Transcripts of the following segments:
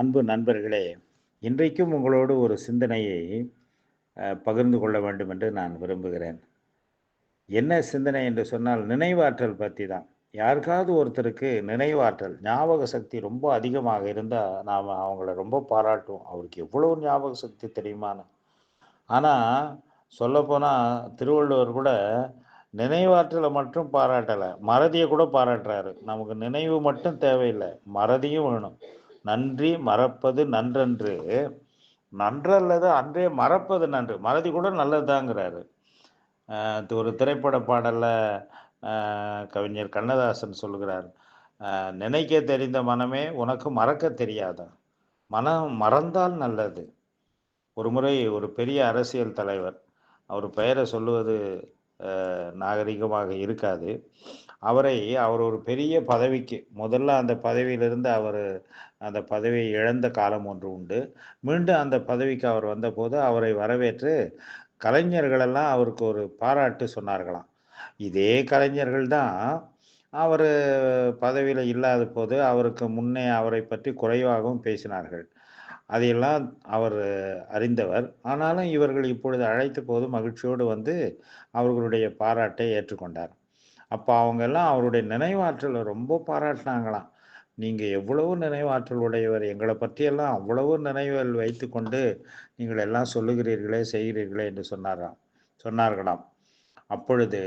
அன்பு நண்பர்களே இன்றைக்கும் உங்களோடு ஒரு சிந்தனையை பகிர்ந்து கொள்ள வேண்டும் என்று நான் விரும்புகிறேன். என்ன சிந்தனை என்று சொன்னால் நினைவாற்றல் பற்றி தான் யாருக்காவது ஒருத்தருக்கு நினைவாற்றல் ஞாபக சக்தி ரொம்ப அதிகமாக இருந்தால் நாம் அவங்கள ரொம்ப பாராட்டுவோம். அவருக்கு எவ்வளவு ஞாபக சக்தி தெரியுமான்னு. ஆனால் சொல்லப்போனால் திருவள்ளுவர் கூட நினைவாற்றலை மட்டும் பாராட்டலை. மறதியை கூட பாராட்டுறாரு. நமக்கு நினைவு மட்டும் தேவையில்லை. மறதியும் வேணும். நன்றி மறப்பது நன்றன்று. நன்றல்லது அன்றே மறப்பது நன்று. மறதி கூட நல்லதுதாங்கிறாரு. ஒரு திரைப்பட பாடலில் கவிஞர் கண்ணதாசன் சொல்கிறார் நினைக்க தெரிந்த மனமே உனக்கு மறக்க தெரியாதா? மனம் மறந்தால் நல்லது. ஒரு முறை ஒரு பெரிய அரசியல் தலைவர் அவர் பெயரை சொல்லுவது நாகரிகமாக இருக்காது. அவரை அவர் ஒரு பெரிய பதவிக்கு முதல்ல அந்த பதவியிலிருந்து அவர் அந்த பதவியை இழந்த காலம் ஒன்று உண்டு. மீண்டும் அந்த பதவிக்கு அவர் வந்தபோது அவரை வரவேற்று கலைஞர்களெல்லாம் அவருக்கு ஒரு பாராட்டு சொன்னார்களாம். இதே கலைஞர்கள் தான் அவர் பதவியில் இல்லாத போது அவருக்கு முன்னே அவரை பற்றி குறைவாகவும் பேசினார்கள். அதையெல்லாம் அவர் அறிந்தவர். ஆனாலும் இவர்கள் இப்பொழுது அழைத்த போது மகிழ்ச்சியோடு வந்து அவர்களுடைய பாராட்டை ஏற்றுக்கொண்டார். அப்போ அவங்கெல்லாம் அவருடைய நினைவாற்றலை ரொம்ப பாராட்டினாங்களாம். நீங்கள் எவ்வளவு நினைவாற்றல் உடையவர் எங்களை பற்றியெல்லாம் அவ்வளவு நினைவில் வைத்துக்கொண்டு நீங்கள் எல்லாம் சொல்லுகிறீர்களே செய்கிறீர்களே என்று சொன்னாராம். சொன்னார்களாம். அப்பொழுது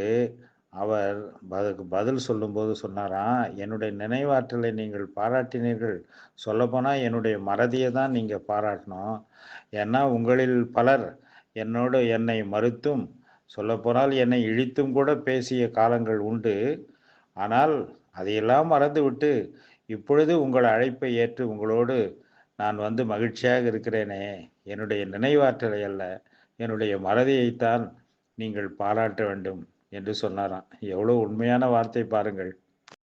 அவர் அதுக்கு பதில் சொல்லும்போது சொன்னாராம் என்னுடைய நினைவாற்றலை நீங்கள் பாராட்டினீர்கள். சொல்லப்போனால் என்னுடைய மறதியை தான் நீங்கள் பாராட்டணும். ஏன்னா உங்களில் பலர் என்னோடு என்னை மறுத்தும் சொல்லப்போனால் என்னை இழித்தும் கூட பேசிய காலங்கள் உண்டு. ஆனால் அதையெல்லாம் மறந்துவிட்டு இப்பொழுது உங்கள் அழைப்பை ஏற்று உங்களோடு நான் வந்து மகிழ்ச்சியாக இருக்கிறேனே. என்னுடைய நினைவாற்றலை அல்ல என்னுடைய மறதியைத்தான் நீங்கள் பாராட்ட வேண்டும். என்று சொன்னாராம். எவ்வளோ உண்மையான வார்த்தை பாருங்கள்.